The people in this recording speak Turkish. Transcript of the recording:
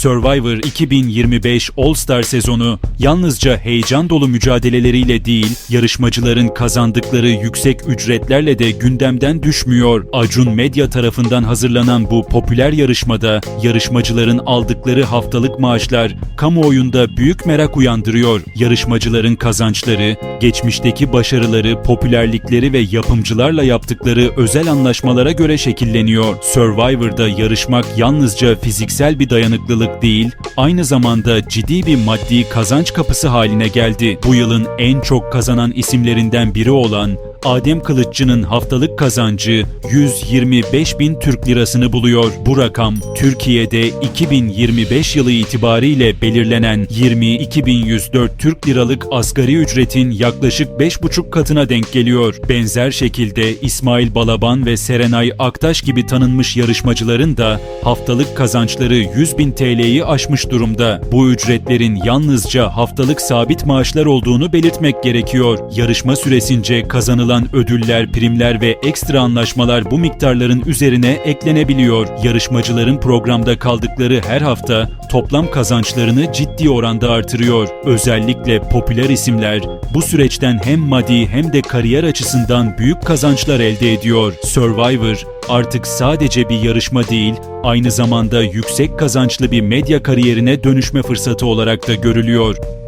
Survivor 2025 All Star sezonu yalnızca heyecan dolu mücadeleleriyle değil, yarışmacıların kazandıkları yüksek ücretlerle de gündemden düşmüyor. Acun Medya tarafından hazırlanan bu popüler yarışmada yarışmacıların aldıkları haftalık maaşlar kamuoyunda büyük merak uyandırıyor. Yarışmacıların kazançları, geçmişteki başarıları, popülerlikleri ve yapımcılarla yaptıkları özel anlaşmalara göre şekilleniyor. Survivor'da yarışmak yalnızca fiziksel bir dayanıklılık değil, aynı zamanda ciddi bir maddi kazanç kapısı haline geldi. Bu yılın en çok kazanan isimlerinden biri olan Adem Kılıççı'nın haftalık kazancı 125 bin Türk lirasını buluyor. Bu rakam Türkiye'de 2025 yılı itibariyle belirlenen 22.104 Türk liralık asgari ücretin yaklaşık 5,5 katına denk geliyor. Benzer şekilde İsmail Balaban ve Serenay Aktaş gibi tanınmış yarışmacıların da haftalık kazançları 100 bin TL'yi aşmış durumda. Bu ücretlerin yalnızca haftalık sabit maaşlar olduğunu belirtmek gerekiyor. Yarışma süresince kazanılan ödüller, primler ve ekstra anlaşmalar bu miktarların üzerine eklenebiliyor. Yarışmacıların programda kaldıkları her hafta toplam kazançlarını ciddi oranda artırıyor. Özellikle popüler isimler bu süreçten hem maddi hem de kariyer açısından büyük kazançlar elde ediyor. Survivor artık sadece bir yarışma değil, aynı zamanda yüksek kazançlı bir medya kariyerine dönüşme fırsatı olarak da görülüyor.